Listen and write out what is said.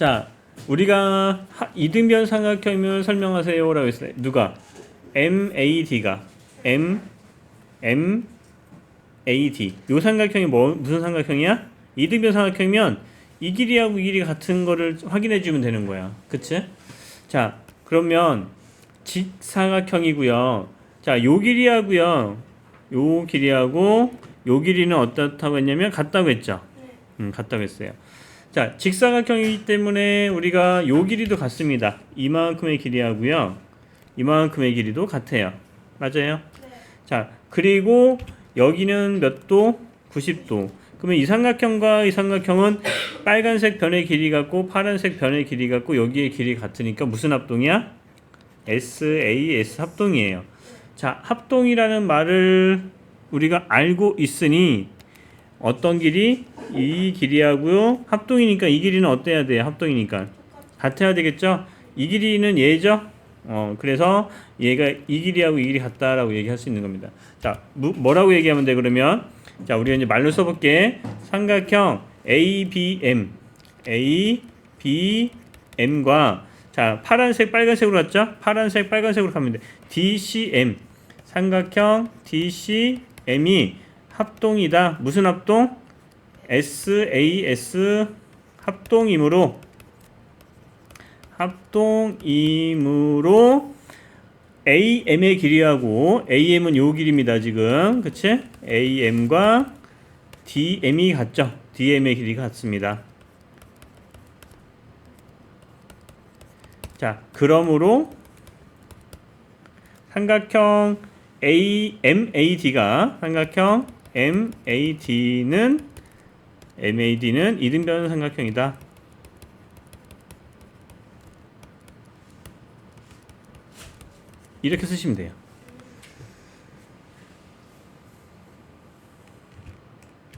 자, 우리가 하- 이등변 삼각형을 설명하세요라고 했어요. 누가? MAD가 M M AD. 요 삼각형이 뭐 무슨 삼각형이야? 이등변 삼각형이면 이 길이하고 이 길이가 같은 거를 확인해 주면 되는 거야. 그치? 자, 그러면 직사각형이고요. 자, 요 길이하고요. 요 길이하고 요 길이는 어떻다고 했냐면 같다고 했죠. 음, 같다고 했어요. 자, 직사각형이기 때문에 우리가 요 길이도 같습니다. 이만큼의 길이 하고요. 이만큼의 길이도 같아요. 맞아요? 자, 그리고 여기는 몇 도? 90도. 그러면 이 삼각형과 이 삼각형은 빨간색 변의 길이 같고 파란색 변의 길이 같고 여기의 길이 같으니까 무슨 합동이야? SAS 합동이에요. 자, 합동이라는 말을 우리가 알고 있으니 어떤 길이 이 길이하고요. 합동이니까 이 길이는 어때야 돼요? 합동이니까 같아야 되겠죠? 이 길이는 얘죠. 어, 그래서 얘가 이 길이하고 이 길이 같다라고 얘기할 수 있는 겁니다. 자, 무, 뭐라고 얘기하면 돼 그러면? 자, 우리가 이제 말로 써볼게. 삼각형 ABM, ABM과 자 파란색 빨간색으로 갔죠? 파란색 빨간색으로 가면 돼. DCM 삼각형 DCM이 합동이다. 무슨 합동? SAS 합동이므로 합동이므로 AM의 길이하고 AM은 요 길입니다 지금 그치? AM과 DM이 같죠? DM의 길이가 같습니다. 자, 그러므로 삼각형 AMAD가 삼각형 MAD는 MAD는 이등변 삼각형이다. 이렇게 쓰시면 돼요.